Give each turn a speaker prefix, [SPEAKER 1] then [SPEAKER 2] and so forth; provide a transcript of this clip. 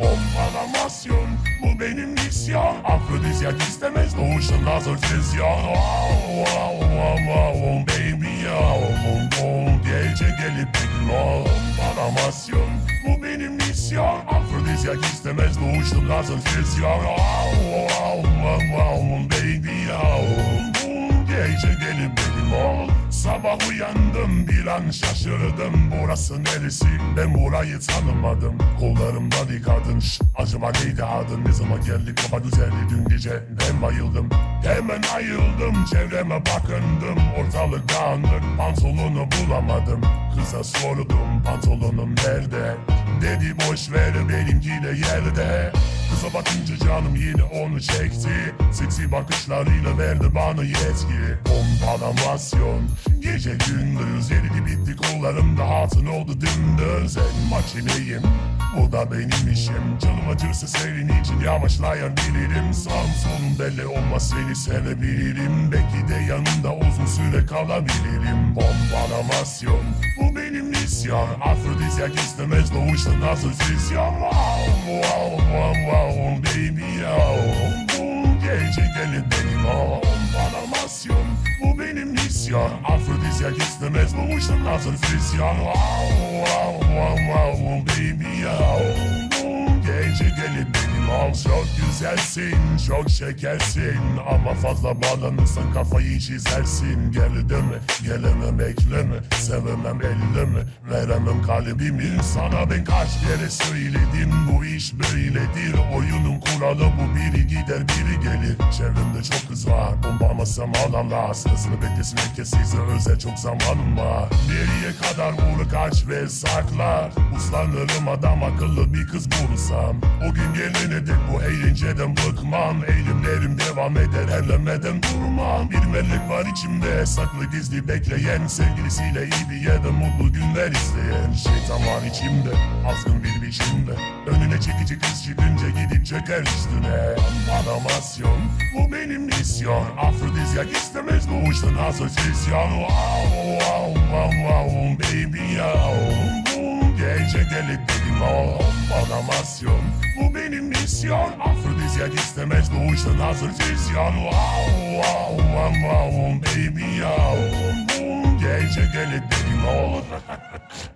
[SPEAKER 1] animasyon Bu benim misyon Afrodizyak istemez doğuştan hazır tezyan Wow wow wow wow baby ya gece gelip bekliyor Animasyon bu benim misyon Afrodizyak istemez doğuştan hazır tezyan Wow wow wow wow baby ya gece gelip bekliyor Sabah uyandım bir an şaşırdım. Burası neresi? Ben burayı tanımadım. Kollarımdan yıkadın şş, Acaba neydi adın? Ne zaman geldi? Kafa güzeldi dün gece. Ben bayıldım. Hemen ayıldım. Çevreme bakındım. Ortalık dağınık. Pantolonu bulamadım. Kıza sordum pantolonum nerede? Dedi boş ver benimki de yerde Kıza bakınca canım yine onu çekti. Seksi bakışlarıyla verdi bana yetki. Pompalamasyon Gece gündüz eridi bitti kollarımda hatun oldu dümdüz En makineyim. Bu da benim işim. Canım acırsa senin için yavaşlayabilirim Sağım solum belli olmaz seni sevebilirim. Belki de yanında uzun süre kalabilirim. Pompalamasyon bu benim misyon Afrodizyak istemez doğuştan hazır füzyon Wow wow wow wow baby yo Bu gece gelin benim o Pompalamasyon bu benim misyon Afrodizyak istemez doğuştan hazır füzyon Wow wow wow wow baby ol Çok güzelsin çok şekersin. Ama fazla bağlanırsan kafayı çizersin. Geldi mi? Gelemem bekleme Sevemem elleme veremem kalbimi. Sana ben kaç kere söyledim. Bu iş böyledir. Oyunun kuralı bu. Biri gider biri gelir. Çevremde çok kız var. Bombamasam alanlar Sırasını beklesin herkes. Size özel çok zamanım var. Nereye kadar uğru kaç ve saklar? Uslanırım adam akıllı bir kız bulursam. O gün gelene dek bu eğlenceden bıkmam Eğilimlerim devam eder ellemeden durmam. Bir melek var içimde saklı gizli bekleyen Sevgilisiyle iyi bir yerde mutlu günler isteyen Şeytan var içimde azgın bir biçimde. Önüne çekici kız çıkınca gidip çöker üstüne. Animasyon bu benim misyon. Afrodizyak istemez doğuştan hazır sesyon Wow wow wow wow baby Bu gece gelip benim o Animasyon bu benim misyon. Afrodizyak istemez doğuştan hazır sesyon Wow wow wow wow baby yo gece gelip benim o